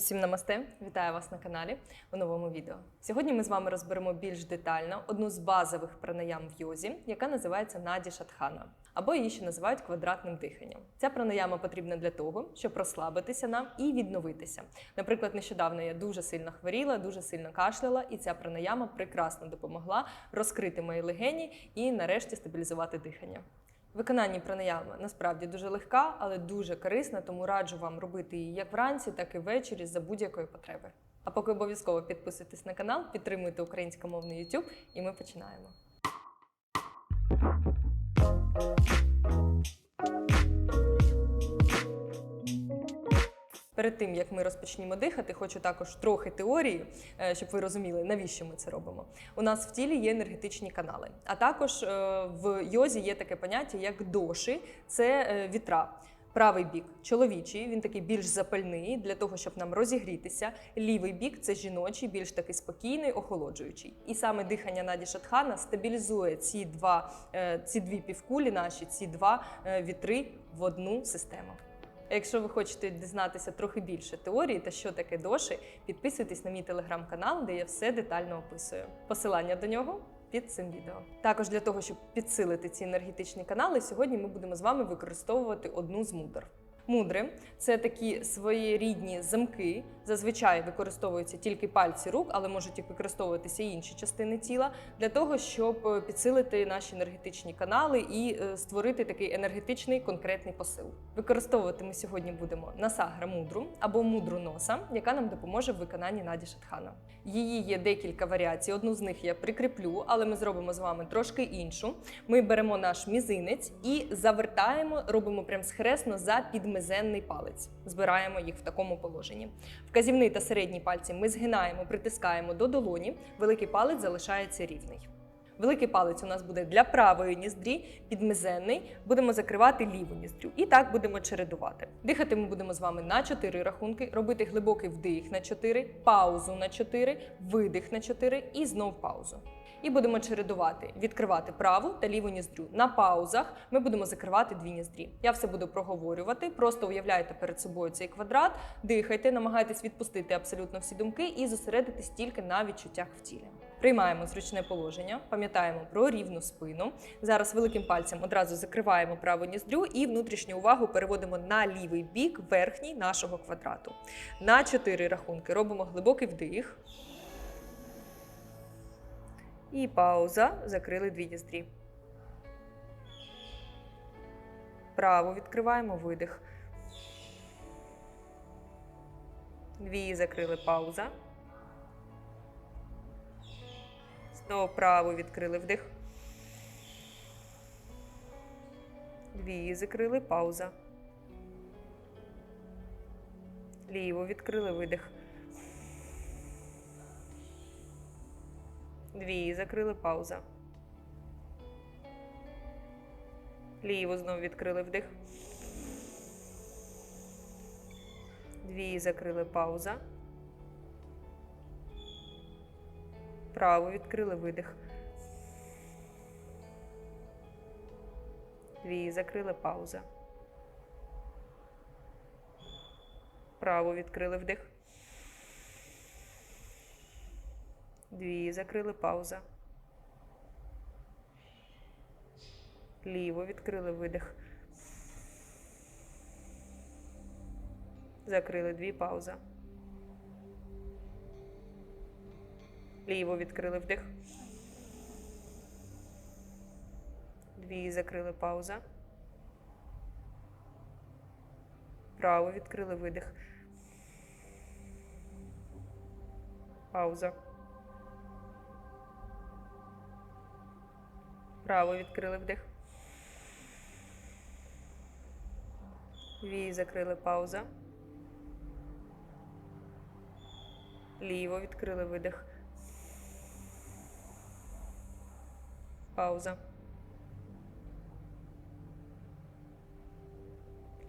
Усім намасте! Вітаю вас на каналі у новому відео. Сьогодні ми з вами розберемо більш детально одну з базових пранаям в йозі, яка називається Наді Шатхана, або її ще називають квадратним диханням. Ця пранаяма потрібна для того, щоб розслабитися нам і відновитися. Наприклад, нещодавно я дуже сильно хворіла, дуже сильно кашляла, і ця пранаяма прекрасно допомогла розкрити мої легені і нарешті стабілізувати дихання. Виконання пранаями насправді дуже легка, але дуже корисна, тому раджу вам робити її як вранці, так і ввечері за будь-якої потреби. А поки обов'язково підписуйтесь на канал, підтримуйте українськомовний YouTube, і ми починаємо. Перед тим як ми розпочнімо дихати, хочу також трохи теорії, е, щоб ви розуміли, навіщо ми це робимо. У нас в тілі є енергетичні канали, а також е, в йозі є таке поняття, як доші це е, вітра. Правий бік чоловічий, він такий більш запальний для того, щоб нам розігрітися. Лівий бік це жіночий, більш такий спокійний, охолоджуючий. І саме дихання Наді Шатхана стабілізує ці два ці дві півкулі, наші ці два вітри в одну систему. Якщо ви хочете дізнатися трохи більше теорії та що таке доші, підписуйтесь на мій телеграм-канал, де я все детально описую. Посилання до нього під цим відео. Також для того, щоб підсилити ці енергетичні канали, сьогодні ми будемо з вами використовувати одну з мудр. Мудри це такі своєрідні замки. Зазвичай використовуються тільки пальці рук, але можуть використовуватися і інші частини тіла для того, щоб е, підсилити наші енергетичні канали і е, створити такий енергетичний конкретний посил. Використовувати ми сьогодні будемо насагра мудру або мудру носа, яка нам допоможе в виконанні Наді Шатхана. Її є декілька варіацій. Одну з них я прикріплю, але ми зробимо з вами трошки іншу. Ми беремо наш мізинець і завертаємо, робимо прям схресно за підмизенний палець. Збираємо їх в такому положенні. Вказівний та середній пальці ми згинаємо, притискаємо до долоні. Великий палець залишається рівний. Великий палець у нас буде для правої ніздрі, підмизенний. Будемо закривати ліву ніздрю. І так будемо чередувати. Дихати ми будемо з вами на 4 рахунки, робити глибокий вдих на 4, паузу на 4, видих на 4 і знов паузу. І будемо чередувати, відкривати праву та ліву ніздрю. На паузах ми будемо закривати дві ніздрі. Я все буду проговорювати. Просто уявляйте перед собою цей квадрат, дихайте, намагайтесь відпустити абсолютно всі думки і зосередитись тільки на відчуттях в тілі. Приймаємо зручне положення, пам'ятаємо про рівну спину. Зараз великим пальцем одразу закриваємо праву ніздрю і внутрішню увагу переводимо на лівий бік, верхній нашого квадрату. На чотири рахунки робимо глибокий вдих. І пауза. Закрили дві ніздрі. Право відкриваємо видих. Дві закрили пауза. Знову право відкрили вдих. Дві закрили пауза. Ліво відкрили видих. Дві закрили пауза. Ліво знову відкрили вдих. Дві закрили пауза. Право відкрили видих. Дві закрили пауза. Право відкрили вдих. Дві закрили пауза. Ліво відкрили видих. Закрили дві пауза. Ліво відкрили вдих. Дві закрили пауза. Право відкрили видих. Пауза. Право відкрили вдих. Вії закрили пауза. Ліво відкрили видих. Пауза.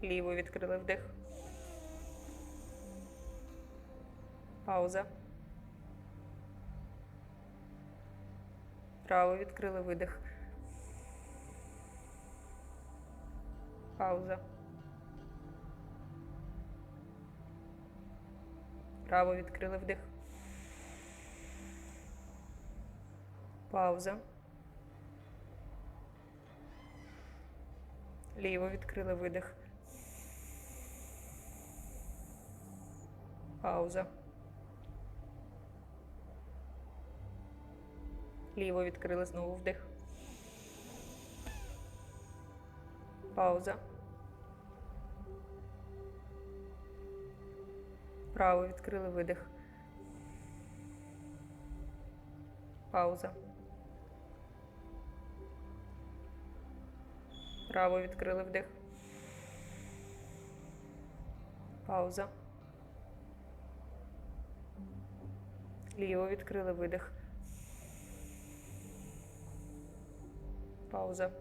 Ліво відкрили вдих. Пауза. Право відкрили видих. Пауза. Право відкрили вдих. Пауза. Ліво відкрили видих. Пауза. Ліво відкрили знову вдих. Пауза. Право відкрили видих. Пауза. Право відкрили вдих. Пауза. Ліво відкрили видих. Пауза.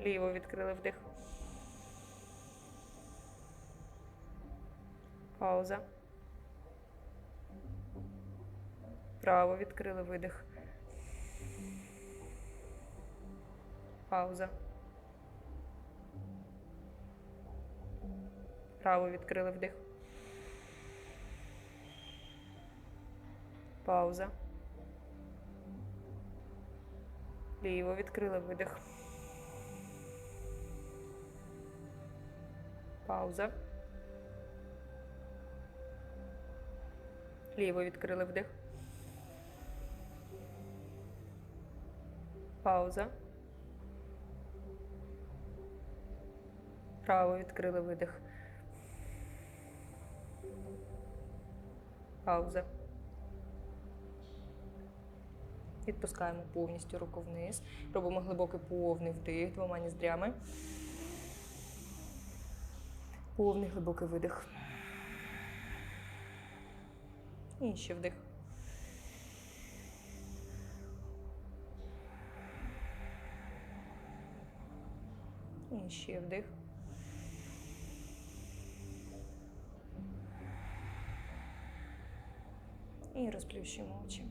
Ліво відкрили вдих. Пауза. Право відкрили видих. Пауза. Право відкрили вдих. Пауза. Ліво відкрили видих. Пауза. Ліво відкрили вдих. Пауза. Право відкрили видих. Пауза. Відпускаємо повністю руку вниз. Робимо глибокий повний вдих двома ніздрями. Повний глибокий видих. І ще вдих. І вдих. І розплющимо очі.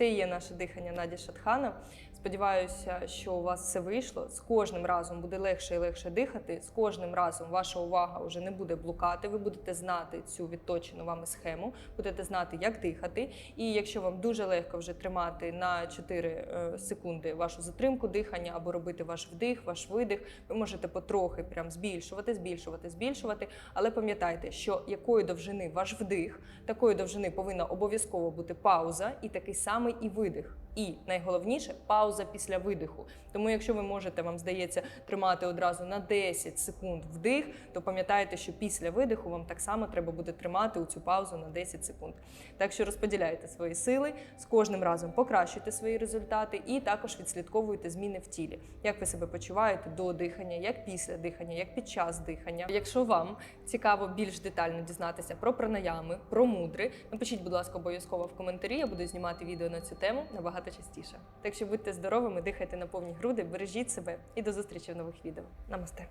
Це і є наше дихання Наді Шатхана. Сподіваюся, що у вас все вийшло. З кожним разом буде легше і легше дихати. З кожним разом ваша увага вже не буде блукати. Ви будете знати цю відточену вами схему, будете знати, як дихати. І якщо вам дуже легко вже тримати на 4 е, секунди вашу затримку дихання або робити ваш вдих, ваш видих, ви можете потрохи прям збільшувати, збільшувати, збільшувати. Але пам'ятайте, що якої довжини ваш вдих, такої довжини повинна обов'язково бути пауза і такий самий і видих. І найголовніше пауза після видиху. Тому, якщо ви можете, вам здається, тримати одразу на 10 секунд вдих, то пам'ятайте, що після видиху вам так само треба буде тримати у цю паузу на 10 секунд. Так що розподіляйте свої сили, з кожним разом покращуйте свої результати і також відслідковуйте зміни в тілі. Як ви себе почуваєте до дихання, як після дихання, як під час дихання. Якщо вам цікаво більш детально дізнатися про пранаями, про мудри, напишіть, будь ласка, обов'язково в коментарі. Я буду знімати відео на цю тему набагато частіше. Так що будьте здоровими, дихайте на повні груди, бережіть себе і до зустрічі в нових відео. Намасте!